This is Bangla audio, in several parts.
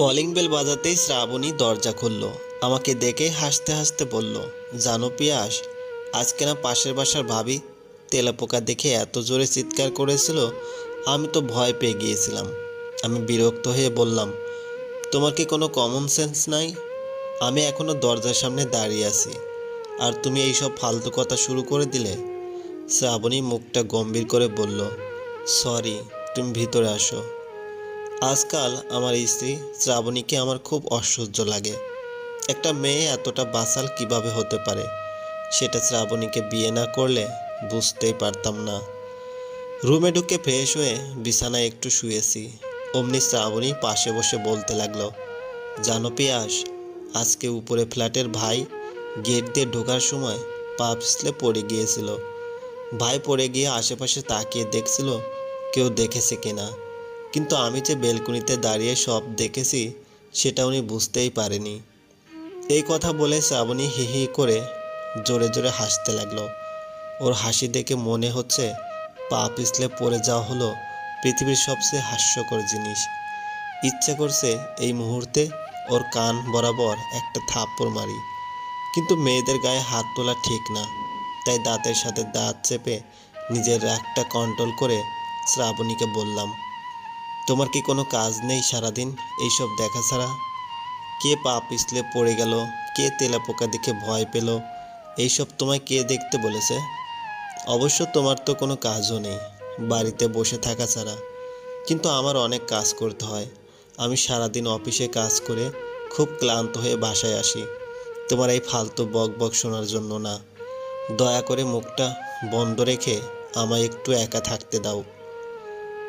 কলিং বেল বাজাতেই শ্রাবণী দরজা খুলল। আমাকে দেখে হাসতে হাসতে বলল, জানো পিয়াস, আজকে না পাশের বাসার ভাবি তেলাপোকা দেখে এত জোরে চিৎকার করেছিল, আমি তো ভয় পেয়ে গিয়েছিলাম। আমি বিরক্ত হয়ে বললাম, তোমার কি কোনো কমন সেন্স নাই? আমি এখনও দরজার সামনে দাঁড়িয়ে আছি। আর তুমি এইসব ফালতু কথা শুরু করে দিলে? শ্রাবণী মুখটা গম্ভীর করে বলল, সরি, তুমি ভিতরে আসো। আজকাল আমার স্ত্রী শ্রাবণীকে আমার খুব অসহ্য লাগে। একটা মেয়ে এতটা বাসাল কীভাবে হতে পারে? সেটা শ্রাবণীকে বিয়ে না করলে বুঝতেই পারতাম না। রুমে ঢুকে ফ্রেশ হয়ে বিছানায় একটু শুয়েছি। অমনি শ্রাবণী পাশে বসে বলতে লাগল, জানো পিয়াস, আজকে উপরে ফ্ল্যাটের ভাই গেট দিয়ে ঢোকার সময় পা পিছলে পড়ে গিয়েছিল। ভাই পড়ে গিয়ে আশেপাশে তাকিয়ে দেখছিল, কেউ দেখেছে কিনা। কিন্তু আমি যে বেলকুনিতে দাঁড়িয়ে সব দেখেছি, সেটা উনি বুঝতেই পারেনি। এই কথা বলে শ্রাবণী হি হি করে জোরে জোরে হাসতে লাগল। ওর হাসি দেখে মনে হচ্ছে পা পিছলে পড়ে যাওয়া হলো পৃথিবীর সবচেয়ে হাস্যকর জিনিস। ইচ্ছে করছে এই মুহূর্তে ওর কান বরাবর একটা থাপ্পড় মারি। কিন্তু মেয়েদের গায়ে হাত তোলা ঠিক না। তাই দাঁতের সাথে দাঁত চেপে নিজের রাগটা কন্ট্রোল করে শ্রাবণীকে বললাম তোমার কি কোনো কাজ নেই সারাদিন? এইসব দেখা ছাড়া? কে পা পিছলে পড়ে গেল? কে তেলাপোকা দেখে ভয় পেল? এইসব তোমায় কে দেখতে বলেছে? অবশ্য তোমার তো কোনো কাজও নেই, বাড়িতে বসে থাকা ছাড়া। কিন্তু আমার অনেক কাজ করতে হয়। আমি সারাদিন অফিসে কাজ করে খুব ক্লান্ত হয়ে বাসায় আসি। তোমার এই ফালতু বক বক শোনার জন্য না। দয়া করে মুখটা বন্ধ রেখে আমায় একটু একা থাকতে দাও।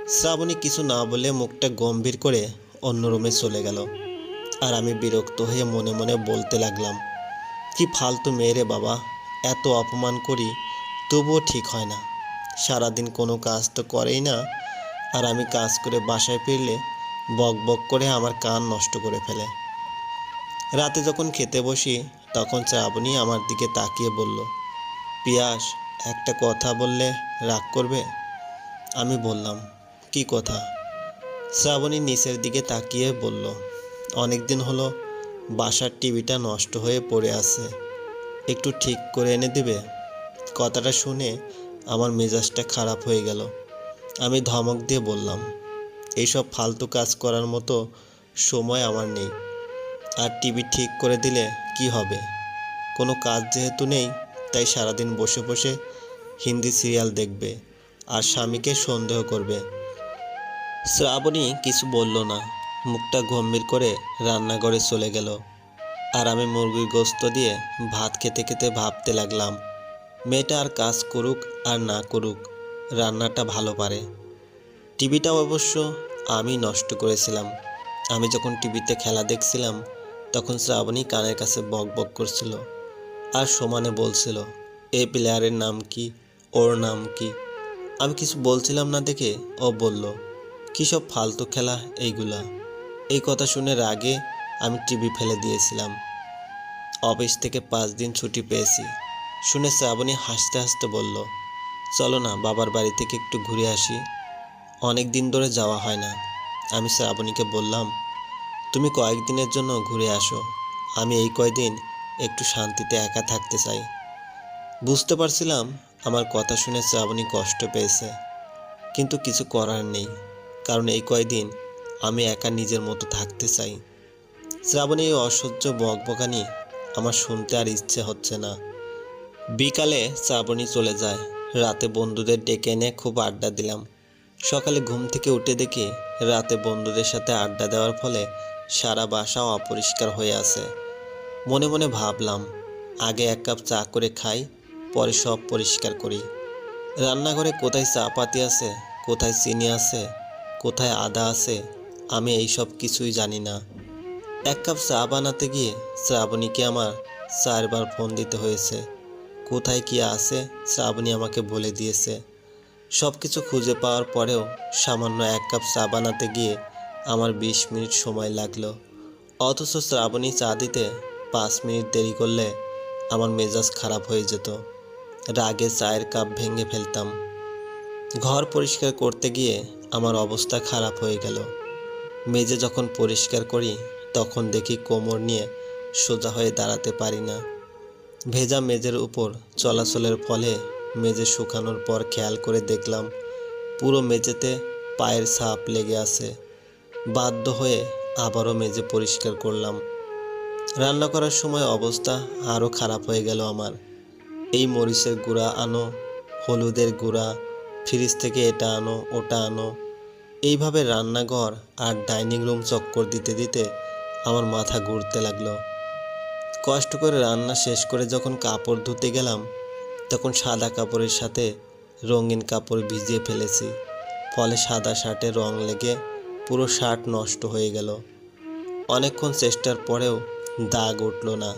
শ্রাবণী কিছু না বলে মুখটা গম্ভীর করে অন্য রুমে চলে গেল। আর আমি বিরক্ত হয়ে মনে মনে বলতে লাগলাম, কি ফালতু মেয়েরে বাবা, এত অপমান করি, তবুও ঠিক হয় না। সারাদিন কোনো কাজ তো করেই না, আর আমি কাজ করে বাসায় ফিরলে বক বক করে আমার কান নষ্ট করে ফেলে। রাতে যখন খেতে বসি, তখন শ্রাবণী আমার দিকে তাকিয়ে বলল, পিয়াস, একটা কথা বললে রাগ করবে? আমি বললাম কি কথা? শ্রাবণী নিচের দিকে তাকিয়ে বলল, অনেক দিন হলো বাসার টিভিটা নষ্ট হয়ে পড়ে আছে। একটু ঠিক করে এনে দেবে? কথাটা শুনে আমার মেজাজটা খারাপ হয়ে গেল। আমি ধমক দিয়ে বললাম, এইসব ফালতু কাজ করার মতো সময় আমার নেই। আর টিভি ঠিক করে দিলে কি হবে? কোনো কাজ যেহেতু নেই, তাই সারাদিন বসে বসে হিন্দি সিরিয়াল দেখবে, আর স্বামীকে সন্দেহ করবে। শ্রাবণী কিছু বলল না। মুখটা গম্ভীর করে রান্নাঘরে চলে গেল। আর আমি মুরগির গোস্ত দিয়ে ভাত খেতে খেতে ভাবতে লাগলাম, মেয়েটা আর কাজ করুক আর না করুক, রান্নাটা ভালো পারে। টিভিটা অবশ্য আমি নষ্ট করেছিলাম। আমি যখন টিভিতে খেলা দেখছিলাম, তখন শ্রাবণী কানের কাছে বক বক করছিল আর সমানে বলছিল এই প্লেয়ারের নাম কি? ওর নাম কি? আমি কিছু বলছিলাম না দেখে ও বলল কী সব ফালতু খেলা এইগুলা? এই কথা শুনে রাগে আমি টিভি ফেলে দিয়েছিলাম। অফিস থেকে পাঁচ দিন ছুটি পেয়েছি। শুনে শ্রাবণী হাসতে হাসতে বলল, চলো না, বাবার বাড়ি থেকে একটু ঘুরে আসি। অনেক দিন ধরে যাওয়া হয় না আমি শ্রাবণীকে বললাম, তুমি কয়েকদিনের জন্য ঘুরে আসো। আমি এই কয়দিন একটু শান্তিতে একা থাকতে চাই বুঝতে পারছিলাম আমার কথা শুনে শ্রাবণী কষ্ট পেয়েছে, কিন্তু কিছু করার নেই। কারণ এই কয়দিন আমি একা নিজের মতো থাকতে চাই। শ্রাবণী এই অসহ্য বকবকানি আমার শুনতে আর ইচ্ছে হচ্ছে না। বিকালে শ্রাবণী চলে যায়। রাতে বন্ধুদের ডেকে এনে খুব আড্ডা দিলাম। সকালে ঘুম থেকে উঠে দেখি রাতে বন্ধুদের সাথে আড্ডা দেওয়ার ফলে সারা বাসাও অপরিষ্কার হয়ে আছে। মনে মনে ভাবলাম, আগে এক কাপ চা করে খাই, পরে সব পরিষ্কার করি। রান্নাঘরে কোথায় চা পাতি আছে, কোথায় চিনি আছে কোথায় আদা আছে, আমি এই সব কিছুই জানি না। এক কাপ চা বানাতে গিয়ে শ্রাবণীকে আমার চারবার ফোন দিতে হয়েছে। কোথায় কি আছে, শ্রাবণী আমাকে বলে দিয়েছে। সব কিছু খুঁজে পাওয়ার পরেও সামান্য এক কাপ চা বানাতে গিয়ে আমার বিশ মিনিট সময় লাগল। অথচ শ্রাবণী চা দিতে পাঁচ মিনিট দেরি করলে আমার মেজাজ খারাপ হয়ে যেত। রাগে চায়ের কাপ ভেঙে ফেলতাম। ঘর পরিষ্কার করতে গিয়ে আমার অবস্থা খারাপ হয়ে গেল। মেজে যখন পরিষ্কার করি, তখন দেখি কোমর নিয়ে সোজা হয়ে দাঁড়াতে পারি না। ভেজা মেজের উপর চলাচলের ফলে মেজে শুকানোর পর খেয়াল করে দেখলাম, পুরো মেঝেতে পায়ের ছাপ লেগে আছে। বাধ্য হয়ে আবারও মেজে পরিষ্কার করলাম। রান্না করার সময় অবস্থা আরও খারাপ হয়ে গেল আমার। এই মরিচের গুঁড়া আনো, হলুদের গুঁড়া ফ্রিজ থেকে এটা আনো, ওটা আনো। এইভাবে রান্নাঘর আর ডাইনিং রুম চক্কর দিতে দিতে আমার মাথা ঘুরতে লাগল। কষ্ট করে রান্না শেষ করে যখন কাপড় ধুতে গেলাম, তখন সাদা কাপড়ের সাথে রঙিন কাপড় ভিজিয়ে ফেলেছি। ফলে সাদা শার্টে রং লেগে পুরো শার্ট নষ্ট হয়ে গেল। অনেকক্ষণ চেষ্টার পরেও দাগ উঠল না।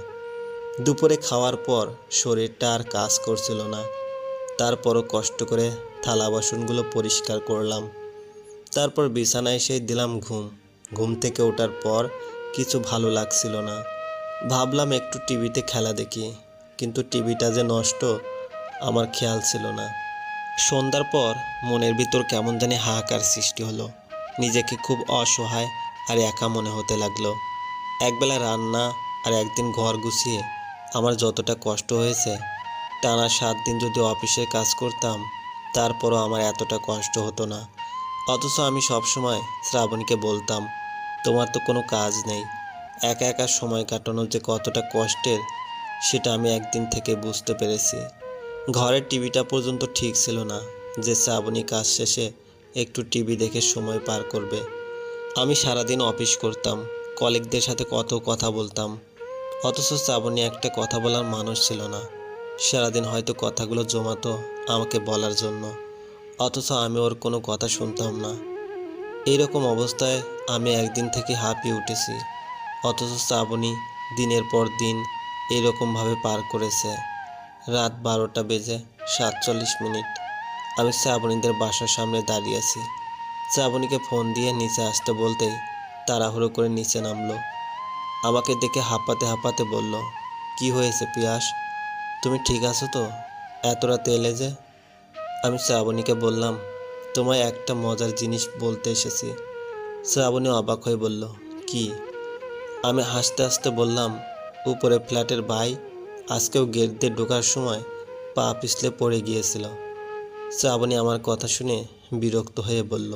দুপুরে খাওয়ার পর শরীরটা আর কাজ করছিল না। তারপরও কষ্ট করে থালা বাসনগুলো পরিষ্কার করলাম। তারপর বিছানায় এসে দিলাম ঘুম। ঘুম থেকে ওঠার পর কিছু ভালো লাগছিল না। ভাবলাম একটু টিভিতে খেলা দেখি, কিন্তু টিভিটা যে নষ্ট, আমার খেয়াল ছিল না। সন্ধ্যার পর মনের ভিতর কেমন জানি হাহাকার সৃষ্টি হলো। নিজেকে খুব অসহায় আর একা মনে হতে লাগল। একবেলা রান্না আর একদিন ঘর গুছিয়ে আমার যতটা কষ্ট হয়েছে, টানা সাত দিন যদি অফিসের কাজ করতাম তারপরও আমার এতটা কষ্ট হতো না। অথচ আমি সবসময় শ্রাবণীকে বলতাম, তোমার তো কোনো কাজ নেই। একা একা সময় কাটানো যে কতটা কষ্টের, সেটা আমি একদিন থেকে বুঝতে পেরেছি। ঘরের টিভিটা পর্যন্ত ঠিক ছিল না যে শ্রাবণী কাজ শেষে একটু টিভি দেখে সময় পার করবে। আমি সারাদিন অফিস করতাম, কলিগদের সাথে কত কথা বলতাম। অথচ শ্রাবণী একটা কথা বলার মানুষ ছিল না। সারাদিন হয়তো কথাগুলো জমাতো আমাকে বলার জন্য। অথচ আমি ওর কোনো কথা শুনতাম না। এইরকম অবস্থায় আমি একদিন থেকে হাঁপিয়ে উঠেছি। অথচ শ্রাবণী দিনের পর দিন এরকমভাবে পার করেছে। রাত বারোটা বেজে সাতচল্লিশ মিনিট। আমি শ্রাবণীদের বাসার সামনে দাঁড়িয়ে আছি। শ্রাবণীকে ফোন দিয়ে নিচে আসতে বলতেই তাড়াহুড়ো করে নিচে নামলো। আমাকে দেখে হাঁপাতে হাঁপাতে বলল, কি হয়েছে পিয়াস? তুমি ঠিক আছো তো? এত রাতে এলে যে আমি শ্রাবণীকে বললাম, তোমায় একটা মজার জিনিস বলতে এসেছি। শ্রাবণী অবাক হয়ে বলল, কি? আমি হাসতে হাসতে বললাম, উপরে ফ্ল্যাটের ভাই আজকেও গেট দিয়ে ঢোকার সময় পা পিছলে পড়ে গিয়েছিল। শ্রাবণী আমার কথা শুনে বিরক্ত হয়ে বলল,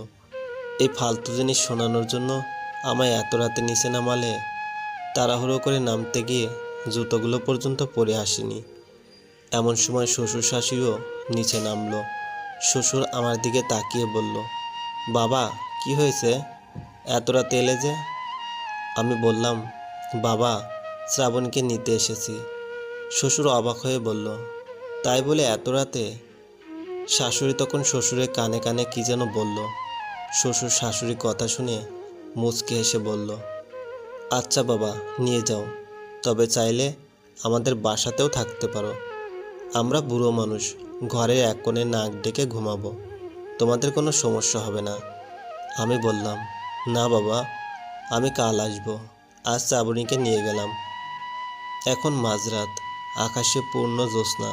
এই ফালতু জিনিস শোনানোর জন্য আমায় এত রাতে নিচে নামালে তাড়াহুড়ো করে নামতে গিয়ে জুতোগুলো পর্যন্ত পরে আসিনি। এমন সময় শ্বশুর শাশুড়িও নিচে নামলো। শ্বশুর আমার দিকে তাকিয়ে বলল, বাবা, কি হয়েছে? এত রাতে এলে যে? আমি বললাম, বাবা, শ্রাবণকে নিতে এসেছি। শ্বশুর অবাক হয়ে বলল, তাই বলে এত রাতে? শাশুড়ি তখন শ্বশুরের কানে কানে কি যেন বলল। শ্বশুর শাশুড়ি কথা শুনে মুচকে হেসে বলল আচ্ছা বাবা, নিয়ে যাও। তবে চাইলে আমাদের বাসাতেও থাকতে পারো। আমরা বুড়ো মানুষ, ঘরে এক কোণে নাক ডেকে ঘুমাবো। তোমাদের কোনো সমস্যা হবে না। আমি বললাম, না বাবা, আমি কাল আসব। আজ শ্রাবণীকে নিয়ে গেলাম। এখন মাঝরাত, আকাশে পূর্ণ জ্যোৎস্না।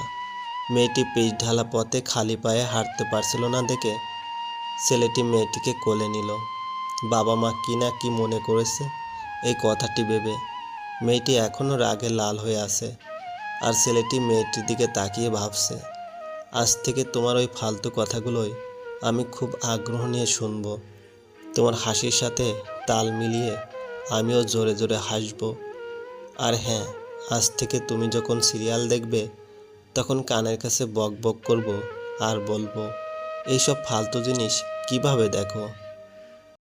মেয়েটি পিচ ঢালা পথে খালি পায়ে হাঁটতে পারছিল না দেখে ছেলেটি মেয়েটিকে কোলে নিল। বাবা মা কি না কি মনে করেছে, এই কথাটি ভেবে মেয়েটি এখনও রাগে লাল হয়ে আছে। আর ছেলেটি মেয়েটির দিকে তাকিয়ে ভাবছে, আজ থেকে তোমার ওই ফালতু কথাগুলোই আমি খুব আগ্রহ নিয়ে শুনব। তোমার হাসির সাথে তাল মিলিয়ে আমিও জোরে জোরে হাসব। আর হ্যাঁ আজ থেকে তুমি যখন সিরিয়াল দেখবে, তখন কানের কাছে বক বক করব আর বলব, এইসব ফালতু জিনিস কীভাবে দেখো?